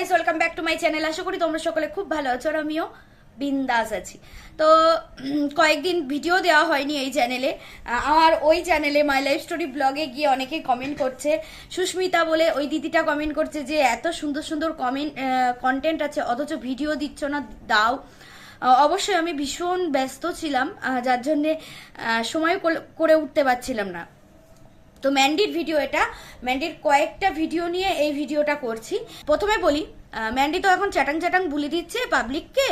Guys welcome back to my channel আশা করি তোমরা সকলে খুব ভালো আছো আর আমিও বিন্দাস আছি। তো কয়েকদিন ভিডিও দেওয়া হয়নি এই চ্যানেলে আমার ওই চ্যানেলে মাই লাইফ স্টোরি ব্লগে গিয়ে অনেকে কমেন্ট করছে। সুস্মিতা বলে ওই দিদিটা কমেন্ট করছে যে, এত সুন্দর সুন্দর কমেন্ট কন্টেন্ট আছে, অথচ ভিডিও দিচ্ছ না, দাও। অবশ্যই আমি ভীষণ ব্যস্ত ছিলাম যার জন্যে সময় করে উঠতে পারছিলাম না। তো ম্যান্ডির ভিডিও এটা। ম্যান্ডির কয়েকটা ভিডিও নিয়ে এই ভিডিওটা করছি। প্রথমে বলি ম্যান্ডি তো এখন চ্যাটাং চ্যাটাং বলে দিচ্ছে পাবলিককে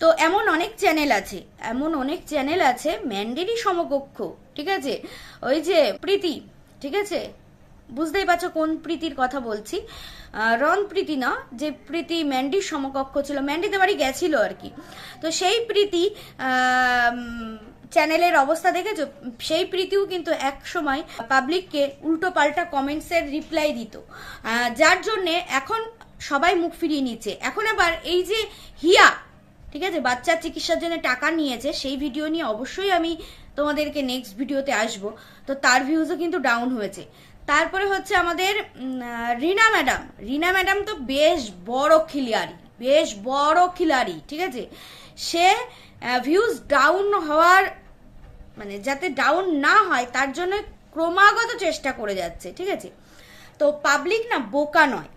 তো এমন অনেক চ্যানেল আছে, এমন অনেক চ্যানেল আছে ম্যান্ডিরই সমকক্ষ, ঠিক আছে? ওই যে প্রীতি, ঠিক আছে? বুঝতেই পারছ কোন প্রীতির কথা বলছি। রন প্রীতি না, যে প্রীতি ম্যান্ডির সমকক্ষ ছিল। ম্যান্ডিতে বাড়ি গেছিল আর কি। তো সেই প্রীতি চ্যানেলের অবস্থা দেখেছ? সেই প্রীতিও কিন্তু এক সময় পাবলিককে উল্টো পাল্টা কমেন্টসের রিপ্লাই দিত। যার জন্যে এখন সবাই মুখ ফিরিয়ে নিচ্ছে এখন আবার এই যে হিয়া, ঠিক আছে বাচ্চার চিকিৎসার জন্য টাকা নিয়েছে, সেই ভিডিও নিয়ে অবশ্যই আমি তোমাদেরকে নেক্সট ভিডিওতে আসব। তো তার ভিউজও কিন্তু ডাউন হয়েছে। তারপরে হচ্ছে আমাদের রিনা ম্যাডাম রিনা ম্যাডাম তো বেশ বড় খিলিয়ারি বেশ বড় খিলাড়ি, ঠিক আছে? সে ভিউজ ডাউন হওয়ার মানে যাতে ডাউন না হয়, তার জন্য ক্রমাগত চেষ্টা করে যাচ্ছে, ঠিক আছে? তো পাবলিক না, বোকা নয়।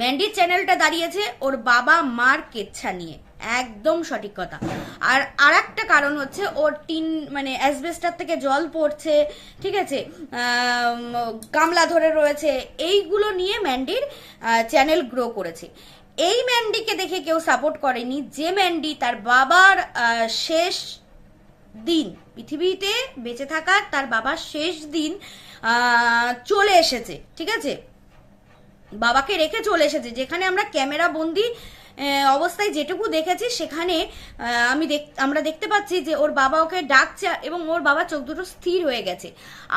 ম্যান্ডির চ্যানেলটা দাঁড়িয়েছে ওর বাবা মার কেচ্ছা নিয়ে, একদম সঠিক কথা। আর আর একটা কারণ হচ্ছে ওর টিন মানে অ্যাসবেস্টার থেকে জল পড়ছে, ঠিক আছে? গামলা ধরে রয়েছে, এইগুলো নিয়ে ম্যান্ডির চ্যানেল গ্রো করেছে। এই ম্যান্ডিকে দেখে কেউ সাপোর্ট করেনি। যে ম্যান্ডি তার বাবার শেষ দিন। পৃথিবীতে বেঁচে থাকার তার বাবার শেষ দিন চলে এসেছে, ঠিক আছে? বাবাকে রেখে চলে এসেছে। যেখানে আমরা ক্যামেরা বন্দি অবস্থায় যেটুকু দেখেছি, সেখানে আমি দেখ, আমরা দেখতে পাচ্ছি যে ওর বাবা ওকে ডাকছে এবং ওর বাবা চোখ দুটো স্থির হয়ে গেছে।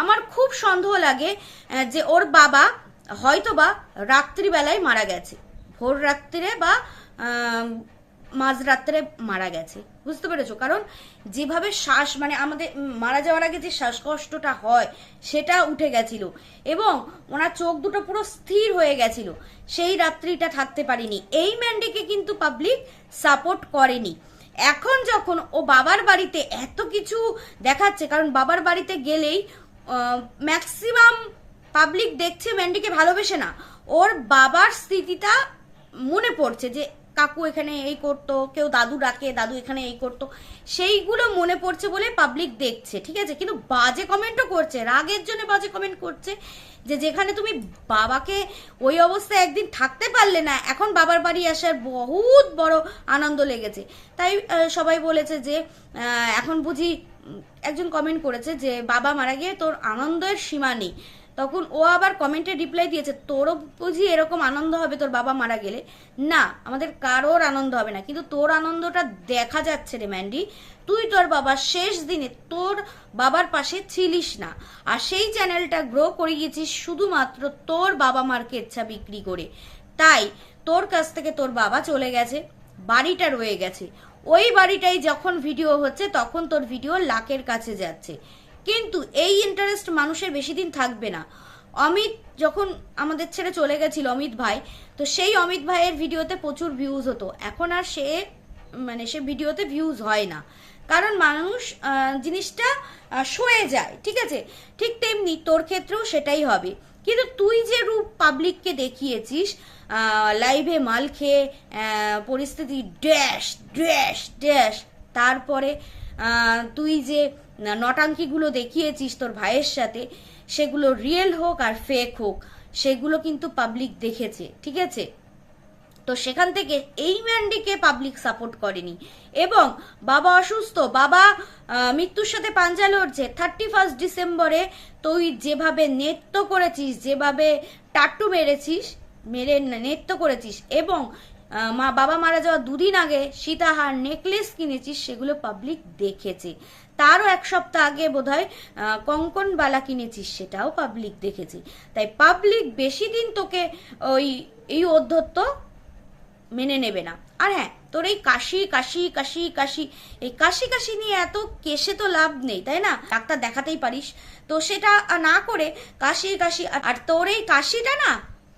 আমার খুব সন্দেহ লাগে যে ওর বাবা হয়তোবা রাত্রিবেলায় মারা গেছে। ভোর রাত্রিরে বা মাঝরাত্রে মারা গেছে। বুঝতে পেরেছ? কারণ যেভাবে শ্বাস মানে আমাদের মারা যাওয়ার আগে যে শ্বাসকষ্টটা হয়, সেটা উঠে গেছিল এবং ওনার চোখ দুটো পুরো স্থির হয়ে গেছিল। সেই রাত্রিটা থাকতে পারিনি। এই ম্যান্ডিকে কিন্তু পাবলিক সাপোর্ট করেনি। এখন যখন ও বাবার বাড়িতে এত কিছু দেখাচ্ছে, কারণ বাবার বাড়িতে গেলেই ম্যাক্সিমাম পাবলিক দেখছে ম্যান্ডিকে ভালোবেসে না। ওর বাবার স্মৃতিটা মনে পড়ছে যে কাকু এখানে এই করতো, কেউ দাদু ডাকে, দাদু এখানে এই করতো। সেইগুলো মনে পড়ছে বলে পাবলিক দেখছে, ঠিক আছে? কিন্তু বাজে কমেন্টও করছে, রাগের জন্য বাজে কমেন্ট করছে যে যেখানে তুমি বাবাকে ওই অবস্থায় একদিন থাকতে পারলে না, এখন বাবার বাড়ি আসার বহুত বড় আনন্দ লেগেছে। তাই সবাই বলেছে যে এখন বুঝি একজন কমেন্ট করেছে যে, বাবা মারা গিয়ে তোর আনন্দের সীমা নেই। তখন ও আবার কমেন্টে রিপ্লাই দিয়েছে, তোরও বুঝি এরকম আনন্দ হবে, তোর বাবা মারা গেলে? না, আমাদের কারোর আনন্দ হবে না, কিন্তু তোর আনন্দটা দেখা যাচ্ছে রে ম্যান্ডি। তুই তোর বাবার শেষ দিনে তোর বাবার পাশে ছিলিস না, আর সেই চ্যানেলটা গ্রো করিয়েছিস শুধুমাত্র তোর বাবা মার কেচ্ছা বিক্রি করে। তাই তোর কাছ থেকে তোর বাবা চলে গেছে, বাড়িটা রয়ে গেছে। ওই বাড়িটাই যখন ভিডিও হচ্ছে, তখন তোর ভিডিও লাখের কাছে যাচ্ছে। কিন্তু এই ইন্টারেস্ট মানুষের বেশি দিন থাকবে না। অমিত যখন আমাদের ছেড়ে চলে গেছিল, অমিত ভাই, তো সেই অমিত ভাইয়ের ভিডিওতে প্রচুর ভিউজ হতো। এখন আর সে মানে সে ভিডিওতে ভিউজ হয় না। কারণ মানুষ জিনিসটা সয়ে যায়, ঠিক আছে? ঠিক তেমনি তোর ক্ষেত্রেও সেটাই হবে। কিন্তু তুই যে রূপ পাবলিককে দেখিয়েছিস লাইভে মাল খেয়ে পরিস্থিতি ড্যাশ ড্যাশ ড্যাশ তারপরে তুই যে নটাঙ্কিগুলো দেখিয়েছিস তোর ভাইয়ের সাথে, সেগুলো রিয়েল হোক আর ফেক হোক, সেগুলো কিন্তু পাবলিক দেখেছে, ঠিক আছে? তো সেখান থেকে এই ম্যান্ডিকে পাবলিক সাপোর্ট করেনি। এবং বাবা অসুস্থ, বাবা মৃত্যুর সাথে পাঞ্জা লড়ছে থার্টি ফার্স্ট ডিসেম্বরে তুই যেভাবে নৃত্য করেছিস, যেভাবে টাট্টু মেরেছিস, মেরে নৃত্য করেছিস, এবং মা বাবা মারা যাওয়ার দুদিন আগে সীতাহার নেকলেস কিনেছিস সেগুলো পাবলিক দেখেছে। তারও এক সপ্তাহ আগে বোধহয় আহ, কঙ্কন বালা কিনেছিস সেটাও পাবলিক দেখেছি। তাই পাবলিক বেশি দিন তোকে ওই এই অধ্যত্ত মেনে নেবে না। আর হ্যাঁ তোর এই কাশি কাশি কাশি কাশি এই কাশি কাশি নিয়ে এত কেসে তো লাভ নেই তাই না? ডাক্তার দেখাতেই পারিস। তো সেটা না করে কাশি কাশি আর তোর এই কাশিটা না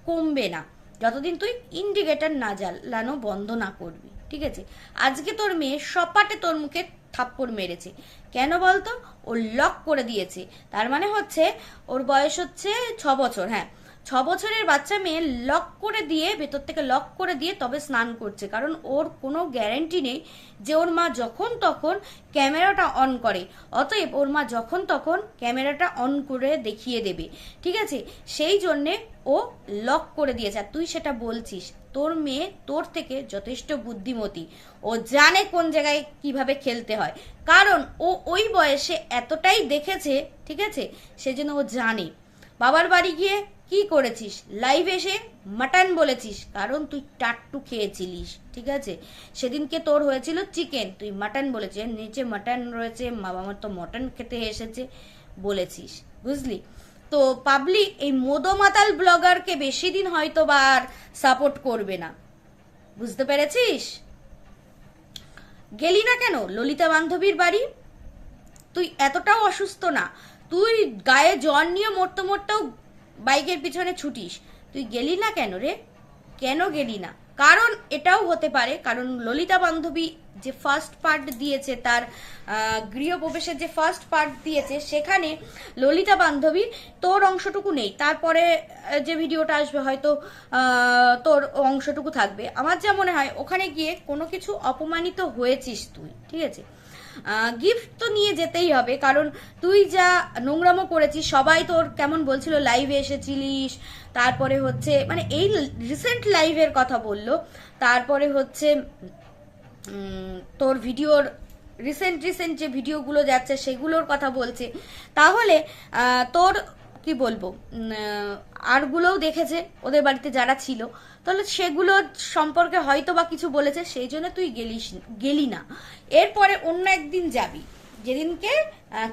কমবে না। যতদিন তুই ইন্ডিকেটার না জ্বালানো বন্ধ না করবি, ঠিক আছে? আজকে তোর মেয়ে সপাটে তোর মুখে থাপ্পড় মেরেছে। কেন বলতো? ও লক করে দিয়েছে। তার মানে হচ্ছে, ওর বয়স হচ্ছে ছ বছর হ্যাঁ। ছ বছরের বাচ্চা মেয়ে লক করে দিয়ে, ভেতর থেকে লক করে দিয়ে তবে স্নান করছে। কারণ ওর কোনো গ্যারেন্টি নেই যে ওর মা যখন তখন ক্যামেরাটা অন করে। অতএব ওর মা যখন তখন ক্যামেরাটা অন করে দেখিয়ে দেবে। ঠিক আছে? সেই জন্যে ও লক করে দিয়েছে। আর তুই সেটা বলছিস, তোর মেয়ে তোর থেকে যথেষ্ট বুদ্ধিমতী। ও জানে কোন জায়গায় কীভাবে খেলতে হয়। কারণ ও ওই বয়সে এতটাই দেখেছে, ঠিক আছে? সেজন্য ও জানে। বাবার বাড়ি গিয়ে কি করেছিস? লাইভ এসে মাটন বলেছিস, কারণ তুই টাট্টু খেয়েছিলিস, ঠিক আছে? সেদিনকে তোর হয়েছিল চিকেন তুই মাটন বলেছিস নিচে মাটন রয়েছে, বাবা আমার তো মটন খেতে এসেছে বলেছিস, বুঝলি? তো পাবলিক এই মোদমাতাল ব্লগারকে বেশি দিন হয়তো বা আর সাপোর্ট করবে না, বুঝতে পেরেছিস? গেলি না কেন? ললিতা বান্ধবীর বাড়ি? তুই এতটাও অসুস্থ না তুই গায়ে জ্বর নিয়ে মরতে মরতেও বাইকের পিছনে ছুটিস। তুই গেলি না কেন রে? কেন গেলি না? কারণ এটাও হতে পারে, কারণ ললিতা বান্ধবী যে ফার্স্ট পার্ট দিয়েছে তার গৃহপ্রবেশের যে ফার্স্ট পার্ট দিয়েছে, সেখানে ললিতা বান্ধবীর তোর অংশটুকু নেই। তারপরে যে ভিডিওটা আসবে হয়তো তোর অংশটুকু থাকবে। আমার যা মনে হয়, ওখানে গিয়ে কোনো কিছু অপমানিত হয়েছিস তুই, ঠিক আছে? গিফট তো নিয়ে যেতেই হবে, কারণ তুই যা নোংরামো করেছিস, সবাই তোর কেমন বলছিল লাইভে এসেছিলিস তারপরে হচ্ছে মানে এই রিসেন্ট লাইভের কথা বলল, তারপরে হচ্ছে তোর ভিডিওর রিসেন্ট রিসেন্ট যে ভিডিওগুলো যাচ্ছে সেগুলোর কথা বলছে। তাহলে তোর কি বলব আরগুলোও দেখেছে ওদের বাড়িতে যারা ছিল। তাহলে সেগুলো সম্পর্কে হয়তো বা কিছু বলেছে, সেই জন্য তুই গেলিস, গেলি না। এরপরে অন্য একদিন যাবি। যেদিনকে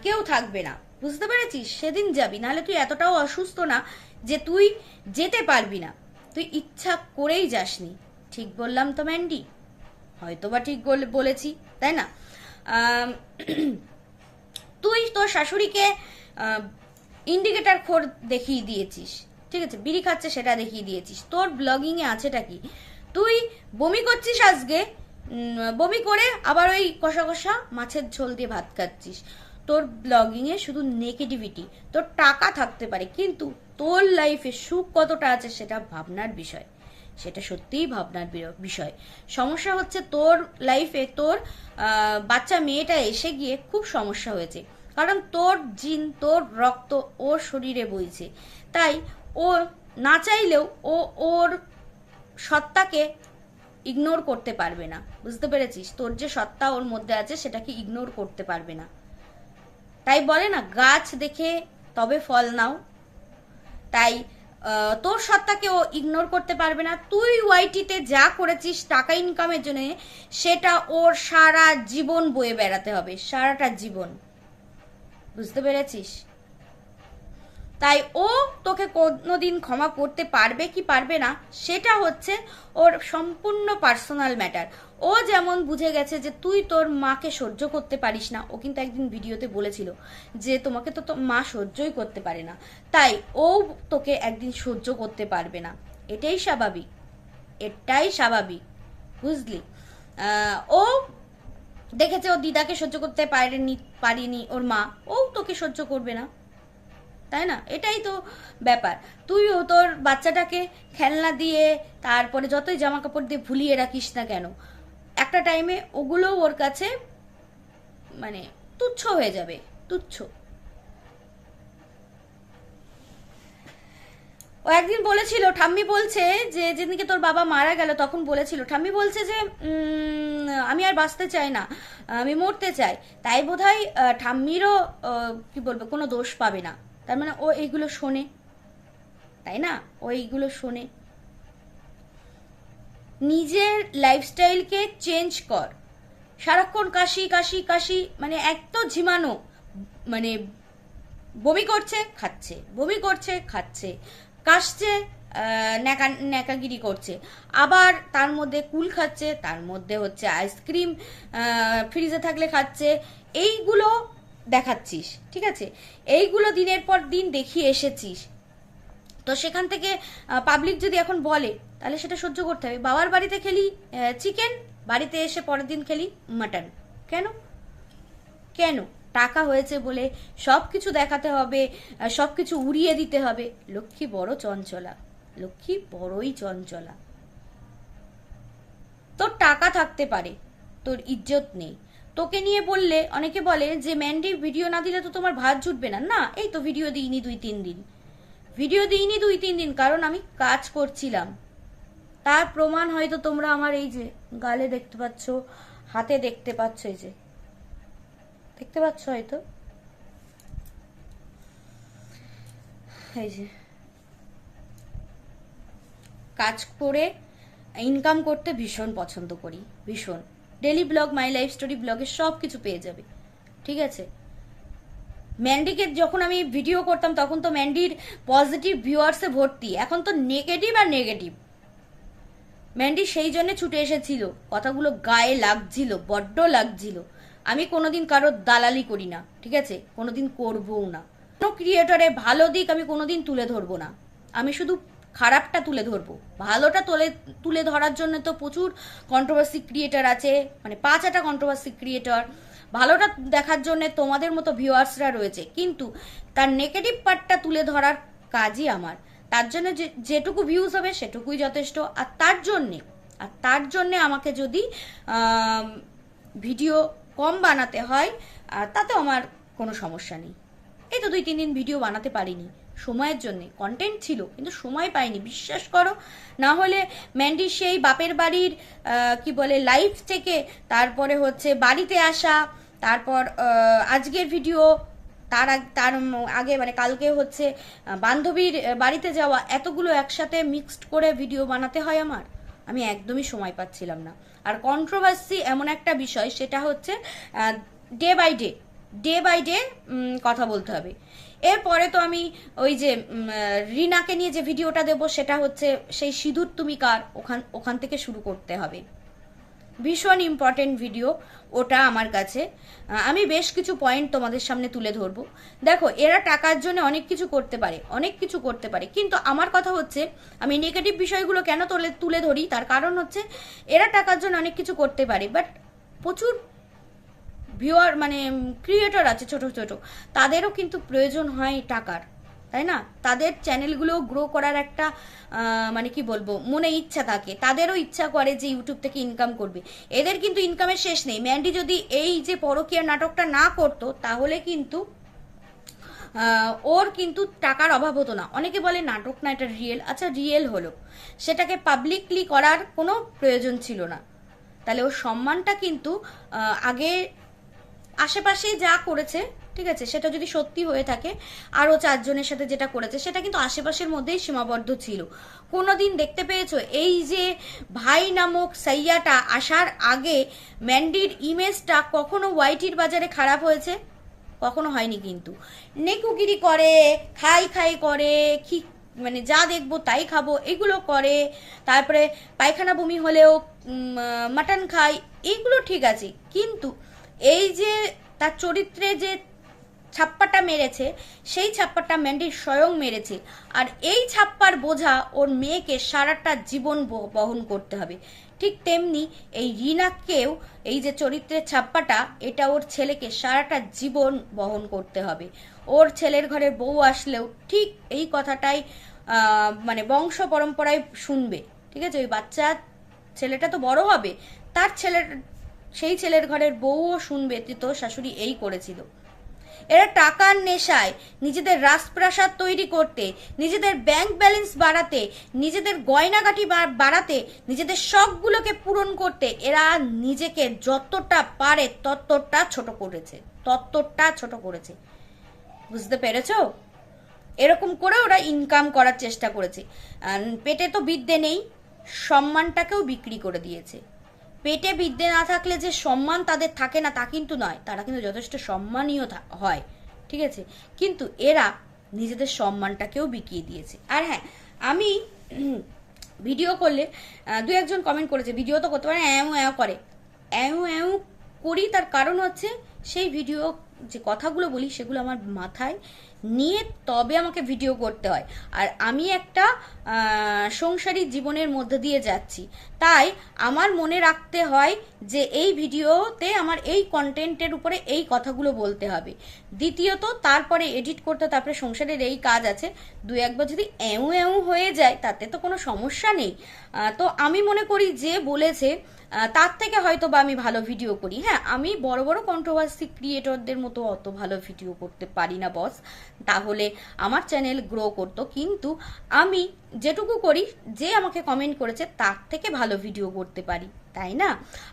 কেউ থাকবে না। বুঝতে পেরেছিস? সেদিন যাবি। নাহলে তুই এতটাও অসুস্থ না যে তুই যেতে পারবি না। তুই ইচ্ছা করেই যাসনি। ঠিক বললাম তো ম্যান্ডি। হয়তো বা ঠিক বলে- বলেছি, তাই না? তুই তোর শাশুড়িকে ইন্ডিকেটার খোর দেখিয়ে দিয়েছিস। ঠিক আছে, বিড়ি খাচ্ছে সেটা দেখিয়ে দিয়েছিস। তোর ব্লগিং এ আছেটা কি? তুই বমি করছিস আজকে বমি করে আবার ওই কষা কষা মাছের ঝোল দিয়ে ভাত খাচ্ছিস। তোর ব্লগিং এ শুধু নেগেটিভিটি তোর টাকা থাকতে পারে। কিন্তু তোর লাইফে সুখ কতটা আছে সেটা ভাবনার বিষয়। সেটা সত্যিই ভাবনার বিষয়। সমস্যা হচ্ছে তোর লাইফে তোর বাচ্চা মেয়েটা এসে গিয়ে খুব সমস্যা হয়েছে। কারণ তোর জিন, তোর রক্ত ওর শরীরে বইছে। তাই ও না চাইলেও ও ওর সত্তাকে ইগনোর করতে পারবে না। বুঝতে পেরেছিস? তোর যে সত্তা ওর মধ্যে আছে সেটাকে ইগনোর করতে পারবে না। তাই বলে না, গাছ দেখে তবে ফল নাও। তাই তোর সত্তাকে ও ইগনোর করতে পারবে না। তুই ওয়াইটিতে যা করেছিস টাকা ইনকামের জন্য, সেটা ওর সারা জীবন বয়ে বেড়াতে হবে, সারাটা জীবন। বুঝতে পেরেছিস? তাই ও তোকে কোনোদিন ক্ষমা করতে পারবে কি পারবে না, সেটা হচ্ছে ওর সম্পূর্ণ পার্সোনাল ম্যাটার ও যেমন বুঝে গেছে যে তুই তোর মাকে সহ্য করতে পারিস না, ও কিন্তু একদিন ভিডিওতে বলেছিল যে তোমাকে তো মা সহ্যই করতে পারে না, তাই ও তোকে একদিন সহ্য করতে পারবে না। এটাই স্বাভাবিক এটাই স্বাভাবিক, বুঝলি? ও দেখেছে ও দিদাকে সহ্য করতে পারেনি, পারিনি, ওর মা, ও তোকে সহ্য করবে না, তাই না? এটাই তো ব্যাপার। তুইও তোর বাচ্চাটাকে খেলনা দিয়ে তারপরে যতই জামা কাপড় দিয়ে ভুলিয়ে রাখিস না কেন একটা টাইমে ওগুলোও ওর কাছে মানে তুচ্ছ হয়ে যাবে, তুচ্ছ। ও একদিন বলেছিল, ঠাম্মি বলছে যে, যেদিনকে তোর বাবা মারা গেল, তখন বলেছিল, ঠাম্মি বলছে যে আমি আর বাঁচতে চাই না, আমি মরতে চাই। তাই বোধ হয় ঠাম্মিরও কি বলব, কোনো দোষ পাবে না। তার মানে ও এইগুলো শোনে। তাই না? ও এইগুলো শোনে। নিজের লাইফস্টাইলকে চেঞ্জ কর। সারাক্ষণ কাশি কাশি কাশি মানে এক তো ঝিমানো মানে বমি করছে, খাচ্ছে, বমি করছে, খাচ্ছে, কাশছে ন্যাকা, ন্যাকাগিরি করছে, আবার তার মধ্যে কুল খাচ্ছে, তার মধ্যে হচ্ছে আইসক্রিম ফ্রিজে থাকলে খাচ্ছে, এইগুলো দেখাচ্ছিস, ঠিক আছে? এইগুলো দিনের পর দিন দেখিয়ে এসেছিস তো সেখান থেকে পাবলিক যদি এখন বলে, তাহলে সেটা সহ্য করতে হবে। বাবার বাড়িতে খেলি চিকেন বাড়িতে এসে পরের দিন খেলি মাটন কেন? কেন? টাকা হয়েছে বলে সব কিছু দেখাতে হবে সব কিছু উড়িয়ে দিতে হবে। লক্ষ্মী বড় চঞ্চলা, লক্ষ্মী বড়ই চঞ্চলা। তোর টাকা থাকতে পারে, তোর ইজ্জত নেই। তোকে নিয়ে বললে, অনেকে বলে যে ম্যান্ডি ভিডিও না দিলে তো তোমার ভাত জুটবে না। না, এই তো ভিডিও দিইনি দুই তিন দিন। ভিডিও দিইনি দুই, তিন দিন, কারণ আমি কাজ করছিলাম। তার প্রমাণ হয়তো তোমরা আমার এই যে গালে দেখতে পাচ্ছ, হাতে দেখতে পাচ্ছ এই যে। দেখতে পাচ্ছ হয়তো? এই যে। কাজ করে ইনকাম করতে ভীষণ পছন্দ করি, ভীষণ। Daily blog my life story ব্লগে সব কিছু পেয়ে যাবে। ঠিক আছে? ম্যান্ডিকে যখন আমি ভিডিও করতাম, তখন তো ম্যান্ডির পজিটিভ ভিউয়ার্সে ভর্তি। এখন তো নেগেটিভ আর নেগেটিভ ম্যান্ডি সেই জন্য ছুটে এসেছিল। কথাগুলো গায়ে লাগছিল, বড্ড লাগছিল। আমি কোনোদিন কারোর দালালি করি না, ঠিক আছে? কোনোদিন করবও না। কোনো ক্রিয়েটরের ভালো দিক আমি কোনোদিন তুলে ধরবো না। আমি শুধু খারাপটা তুলে ধরবো। ভালোটা তুলে তুলে ধরার জন্য তো প্রচুর কন্ট্রোভার্সি ক্রিয়েটার আছে। মানে পাঁচ একটা কন্ট্রোভার্সি ক্রিয়েটর ভালোটা দেখার জন্য তোমাদের মতো ভিউয়ার্সরা রয়েছে। কিন্তু তার নেগেটিভ পার্টটা তুলে ধরার কাজই আমার। তার জন্য যে, যেটুকু ভিউজ হবে সেটুকুই যথেষ্ট। আর তার জন্যে, আর তার জন্যে আমাকে যদি ভিডিও কম বানাতে হয়, আর তাতে আমার কোনো সমস্যা নেই। এই তো দুই, তিন দিন ভিডিও বানাতে পারিনি। সময়ের জন্য কন্টেন্ট ছিল, কিন্তু সময় পাইনি। বিশ্বাস করো, না হলে ম্যান্ডি সেই বাপের বাড়ির কি বলে লাইফ থেকে তারপরে হচ্ছে বাড়িতে আসা তারপর আজকের ভিডিও তার তার আগে মানে কালকে হচ্ছে বান্ধবীর বাড়িতে যাওয়া, এতগুলো একসাথে মিক্সড করে ভিডিও বানাতে হয় আমার? আমি একদমই সময় পাচ্ছিলাম না। আর কন্ট্রোভার্সি এমন একটা বিষয়, সেটা হচ্ছে day by day day by day কথা বলতে হবে। এরপরে তো আমি ওই যে রিনাকে নিয়ে যে ভিডিওটা দেবো, সেটা হচ্ছে, সেই সিঁদুর তুমি কার? ওখান ওখান থেকে শুরু করতে হবে। ভীষণ ইম্পর্টেন্ট ভিডিও ওটা আমার কাছে। আমি বেশ কিছু পয়েন্ট তোমাদের সামনে তুলে ধরবো। দেখো, এরা টাকার জন্য অনেক কিছু করতে পারে, অনেক কিছু করতে পারে। কিন্তু আমার কথা হচ্ছে, আমি নেগেটিভ বিষয়গুলো কেন তুলে তুলে ধরি? তার কারণ হচ্ছে, এরা টাকার জন্য অনেক কিছু করতে পারে বাট প্রচুর ভিউয়ার মানে ক্রিয়েটর আছে ছোট ছোট। তাদেরও কিন্তু প্রয়োজন হয় টাকার। তাই না? তাদের চ্যানেলগুলো গ্রো করার একটা মানে কি বলব, মনে ইচ্ছা থাকে। তাদেরও ইচ্ছা করে যে ইউটিউব থেকে ইনকাম করবে। এদের কিন্তু ইনকামের শেষ নেই। ম্যান্ডি যদি এই যে পরকীয়া নাটকটা না করতো, তাহলে কিন্তু ওর কিন্তু টাকার অভাব হতো না। অনেকে বলে নাটক না, এটা রিয়েল আচ্ছা রিয়েল হলো। সেটাকে পাবলিকলি করার কোনো প্রয়োজন ছিল না। তাহলে ওর সম্মানটা কিন্তু আগে আশেপাশে যা করেছে ঠিক আছে, সেটা যদি সত্যি হয়ে থাকে, আরও চারজনের সাথে যেটা করেছে, সেটা কিন্তু আশেপাশের মধ্যেই সীমাবদ্ধ ছিল। কোনোদিন দেখতে পেয়েছ? এই যে ভাই নামক সাইয়াটা আসার আগে ম্যান্ডির ইমেজটা কখনো ওয়াইটির বাজারে খারাপ হয়েছে? কখনো হয়নি কিন্তু। নেকুগিরি করে, খাই খাই করে, কি মানে যা দেখব তাই খাব, এগুলো করে, তারপরে পায়খানা বমি হলেও মাটন খাই, এগুলো ঠিক আছে। কিন্তু এই যে তার চরিত্রে যে ছাপ্পাটা মেরেছে, সেই ছাপ্পাটা ম্যান্ডি স্বয়ং মেরেছে। আর এই ছাপ্পার বোঝা ওর মেয়েকে সারাটা জীবন বহন করতে হবে। ঠিক তেমনি এই রিনাকেও এই যে চরিত্রের ছাপ্পাটা, এটা ওর ছেলেকে সারাটা জীবন বহন করতে হবে। ওর ছেলের ঘরের বউ আসলেও ঠিক এই কথাটাই মানে বংশ পরম্পরায় শুনবে। ঠিক আছে, ওই বাচ্চা ছেলেটা তো বড় হবে, তার ছেলের, সেই ছেলের ঘরের বউও শুনবে তোর শাশুড়ি এই করেছিল। এরা টাকার নেশায় নিজেদের রাজপ্রাসাদ তৈরি করতে, নিজেদের ব্যাংক ব্যালেন্স বাড়াতে, নিজেদের গয়নাগাটি বাড়াতে, নিজেদের শখগুলোকে পূরণ করতে এরা নিজেকে যতটা পারে ততটা ছোট করেছে, ততটা ছোট করেছে। বুঝতে পেরেছ? এরকম করে ওরা ইনকাম করার চেষ্টা করেছে। পেটে তো বিদ্যে নেই, সম্মানটাকেও বিক্রি করে দিয়েছে। পেটে বিদ্যে না থাকলে যে সম্মান তাদের থাকে না, তা কিন্তু নয়। তারা কিন্তু যথেষ্ট সম্মানীয় হয়। ঠিক আছে? কিন্তু এরা নিজেদের সম্মানটাকেও বিকিয়ে দিয়েছে। আর হ্যাঁ আমি ভিডিও করলে দু একজন কমেন্ট করেছে, ভিডিও তো করতে পারে, অ্যাও অ্যাও করে। অ্যাও অ্যাও করি, তার কারণ হচ্ছে সেই ভিডিও যে কথাগুলো বলি, সেগুলো আমার মাথায় নিয়ে তবে আমাকে ভিডিও করতে হয়। আর আমি একটা সংসারী জীবনের মধ্যে দিয়ে যাচ্ছি। তাই আমার মনে রাখতে হয় যে এই ভিডিওতে আমার এই কন্টেন্টের উপরে এই কথাগুলো বলতে হবে। দ্বিতীয়ত, তারপরে এডিট করতে, তারপরে সংসারের এই কাজ আছে। দু একবার যদি এও এও হয়ে যায়, তাতে তো কোনো সমস্যা নেই। তো আমি মনে করি যে বলেছে তার থেকে হয়তো বা আমি ভালো ভিডিও করি। হ্যাঁ আমি বড় বড় কন্ট্রোভার্সি ক্রিয়েটরদের মতো অত ভালো ভিডিও করতে পারি না বস তাহলে আমার চ্যানেল গ্রো করতো। কিন্তু আমি যেটুকু করি, যে আমাকে কমেন্ট করেছে, তার থেকে ভালো ভিডিও করতে পারি, তাই না?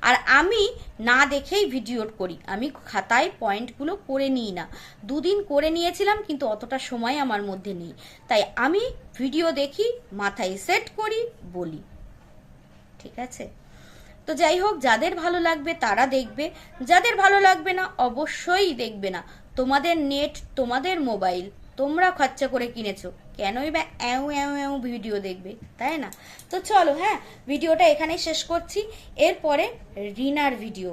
আর আমি না দেখেই ভিডিও করি। আমি খাতায় পয়েন্টগুলো করে নিই না। দুদিন করে নিয়েছিলাম, কিন্তু অতটা সময় আমার মধ্যে নেই। তাই আমি ভিডিও দেখি, মাথায় সেট করি, বলি। ঠিক আছে? তো যাই হোক, যাদের ভালো লাগবে তারা দেখবে। যাদের ভালো লাগবে না, অবশ্যই দেখবে না। তোমাদের নেট তোমাদের মোবাইল তোমরা খরচা করে কিনেছো। কেনই বা এও এও এও ভিডিও দেখবে, তাই না? তো চলো হ্যাঁ ভিডিওটা এখানেই শেষ করছি। এরপরে রিনার ভিডিও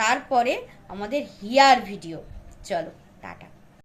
তারপরে আমাদের হিয়ার ভিডিও চলো, টাটা।